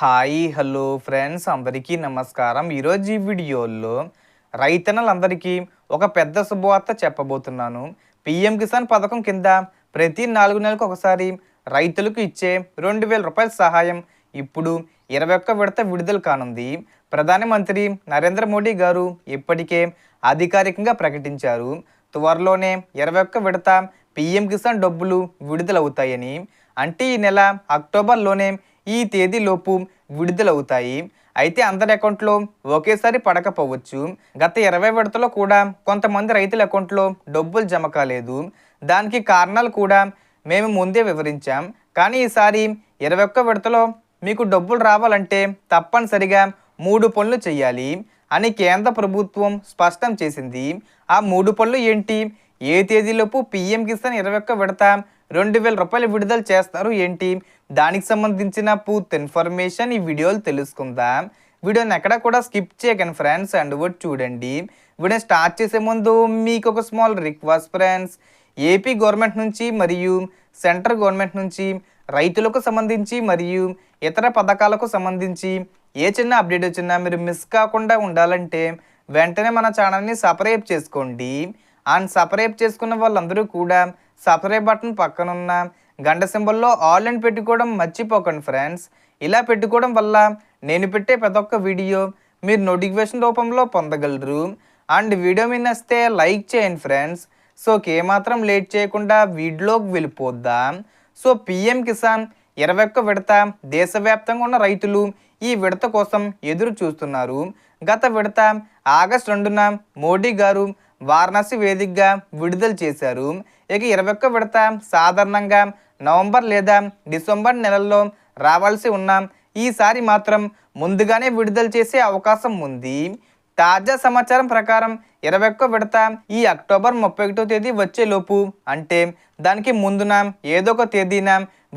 Hi hello friends అందరికీ నమస్కారం. ఈరోజు ఈ వీడియోలో రైతన్నలందరికీ ఒక పెద్ద శుభవార్త చెప్పబోతున్నాను. పిఎం కిసాన్ పథకం కింద ప్రతి నాలుగు నెలలకు ఒకసారి రైతులకు ఇచ్చే రెండు వేల రూపాయల సహాయం ఇప్పుడు ఇరవై ఒక్క విడత విడుదల కానుంది. ప్రధానమంత్రి నరేంద్ర మోడీ గారు ఇప్పటికే అధికారికంగా ప్రకటించారు. త్వరలోనే ఇరవై ఒక్క విడత పిఎం కిసాన్ డబ్బులు విడుదలవుతాయని. అంటే ఈ నెల అక్టోబర్లోనే ఈ తేదీలోపు విడుదలవుతాయి. అయితే అందరి అకౌంట్లో ఒకేసారి పడకపోవచ్చు. గత ఇరవై విడతలో కూడా కొంతమంది రైతుల అకౌంట్లో డబ్బులు జమ కాలేదు. దానికి కారణాలు కూడా మేము ముందే వివరించాం. కానీ ఈసారి ఇరవై ఒక్క విడతలో మీకు డబ్బులు రావాలంటే తప్పనిసరిగా మూడు పనులు చేయాలి అని కేంద్ర ప్రభుత్వం స్పష్టం చేసింది. ఆ మూడు పనులు ఏంటి? ఏ తేదీలోపు పిఎం కిసాన్ ఇరవై ఒక్క విడత రెండు వేల రూపాయలు విడుదల చేస్తారు ఏంటి? దానికి సంబంధించిన పూర్తి ఇన్ఫర్మేషన్ ఈ వీడియోలు తెలుసుకుందాం. వీడియోని ఎక్కడ కూడా స్కిప్ చేయకండి ఫ్రెండ్స్ అండ్ వర్డ్ చూడండి. వీడియో స్టార్ట్ చేసే ముందు మీకు ఒక small request friends. AP government నుంచి మరియు సెంట్రల్ గవర్నమెంట్ నుంచి రైతులకు సంబంధించి మరియు ఇతర పథకాలకు సంబంధించి ఏ చిన్న అప్డేట్ వచ్చినా మీరు మిస్ కాకుండా ఉండాలంటే వెంటనే మన ఛానల్ని సపరేట్ చేసుకోండి. అండ్ సపరేట్ చేసుకున్న వాళ్ళందరూ కూడా సబ్స్క్రైబ్ బటన్ పక్కనున్న గంట సింబల్లో ఆల్ అని పెట్టుకోవడం మర్చిపోకండి ఫ్రెండ్స్. ఇలా పెట్టుకోవడం వల్ల నేను పెట్టే ప్రతి ఒక్క వీడియో మీరు నోటిఫికేషన్ రూపంలో పొందగలరు. అండ్ వీడియో మీద వస్తే లైక్ చేయండి ఫ్రెండ్స్. సో ఏమాత్రం లేట్ చేయకుండా వీడియోకి వెళ్ళిపోద్దాం సో పిఎం కిసాన్ ఇరవై ఒక్క విడత దేశవ్యాప్తంగా ఉన్న రైతులు ఈ విడత కోసం ఎదురు చూస్తున్నారు. గత విడత ఆగస్టు రెండున మోడీ గారు వారణాసి వేదికగా విడుదల చేశారు. ఇక ఇరవై ఒక్క విడత సాధారణంగా నవంబర్ లేదా డిసెంబర్ నెలల్లో రావాల్సి ఉన్న ఈసారి మాత్రం ముందుగానే విడుదల చేసే అవకాశం ఉంది. తాజా సమాచారం ప్రకారం ఇరవై ఒక్క విడత ఈ అక్టోబర్ ముప్పై ఒకటో తేదీ వచ్చేలోపు అంటే దానికి ముందున ఏదో ఒక తేదీన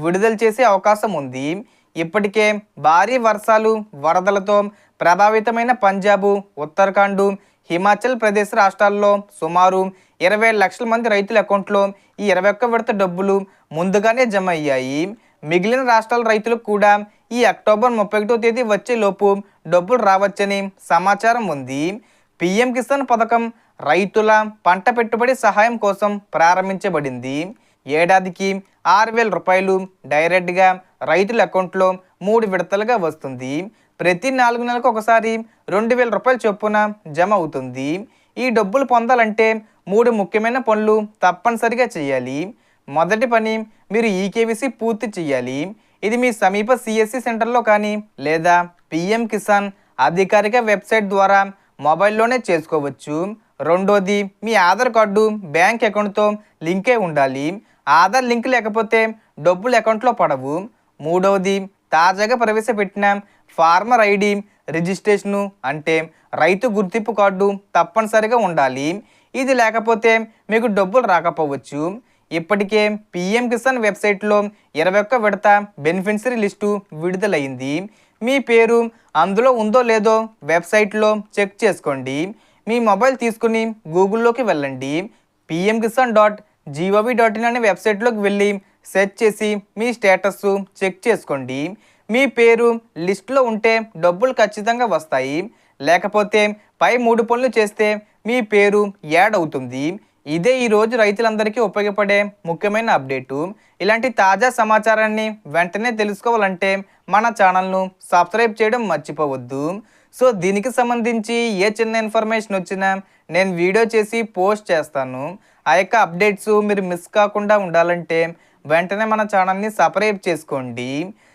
విడుదల చేసే అవకాశం ఉంది. ఇప్పటికే భారీ వర్షాలు వరదలతో ప్రభావితమైన పంజాబు ఉత్తరాఖండ్ హిమాచల్ ప్రదేశ్ రాష్ట్రాల్లో సుమారు ఇరవై లక్షల మంది రైతుల అకౌంట్లో ఈ ఇరవై ఒక్క విడత డబ్బులు ముందుగానే జమ అయ్యాయి. మిగిలిన రాష్ట్రాల రైతులకు కూడా ఈ అక్టోబర్ ముప్పై ఒకటో తేదీ వచ్చేలోపు డబ్బులు రావచ్చని సమాచారం ఉంది. పిఎం కిసాన్ పథకం రైతుల పంట పెట్టుబడి సహాయం కోసం ప్రారంభించబడింది. ఏడాదికి ఆరు వేల రూపాయలు డైరెక్ట్గా రైతుల అకౌంట్లో మూడు విడతలుగా వస్తుంది. ప్రతి నాలుగు నెలలకు ఒకసారి రెండు వేల రూపాయల చొప్పున జమ అవుతుంది. ఈ డబ్బులు పొందాలంటే మూడు ముఖ్యమైన పనులు తప్పనిసరిగా చేయాలి. మొదటి పని మీరు ఈకేవీసీ పూర్తి చేయాలి. ఇది మీ సమీప సిఎస్సి సెంటర్లో కానీ లేదా పిఎం కిసాన్ అధికారిక వెబ్సైట్ ద్వారా మొబైల్లోనే చేసుకోవచ్చు. రెండోది మీ ఆధార్ కార్డు బ్యాంక్ అకౌంట్తో లింకే ఉండాలి. ఆధార్ లింక్ లేకపోతే డబ్బులు అకౌంట్లో పడవు. మూడవది తాజాగా ప్రవేశపెట్టిన ఫార్మర్ ఐడి రిజిస్ట్రేషను అంటే రైతు గుర్తింపు కార్డు తప్పనిసరిగా ఉండాలి. ఇది లేకపోతే మీకు డబ్బులు రాకపోవచ్చు. ఇప్పటికే పిఎం కిసాన్ వెబ్సైట్లో ఇరవై ఒక్క విడత బెనిఫిషరీ లిస్టు విడుదలైంది. మీ పేరు అందులో ఉందో లేదో వెబ్సైట్లో చెక్ చేసుకోండి. మీ మొబైల్ తీసుకుని గూగుల్లోకి వెళ్ళండి. PM Kisan dot gov dot in అనే వెబ్సైట్లోకి వెళ్ళి సెర్చ్ చేసి మీ స్టేటస్ చెక్ చేసుకోండి. మీ పేరు లిస్ట్లో ఉంటే డబ్బులు ఖచ్చితంగా వస్తాయి. లేకపోతే పై మూడు పనులు చేస్తే మీ పేరు యాడ్ అవుతుంది. ఇదే ఈరోజు రైతులందరికీ ఉపయోగపడే ముఖ్యమైన అప్డేటు. ఇలాంటి తాజా సమాచారాన్ని వెంటనే తెలుసుకోవాలంటే మన ఛానల్ను సబ్స్క్రైబ్ చేయడం మర్చిపోవద్దు. సో దీనికి సంబంధించి ఏ చిన్న ఇన్ఫర్మేషన్ వచ్చినా నేను వీడియో చేసి పోస్ట్ చేస్తాను. ఆ యొక్క అప్డేట్స్ మీరు మిస్ కాకుండా ఉండాలంటే వెంటనే మన ఛానల్ని సబ్స్క్రైబ్ చేసుకోండి.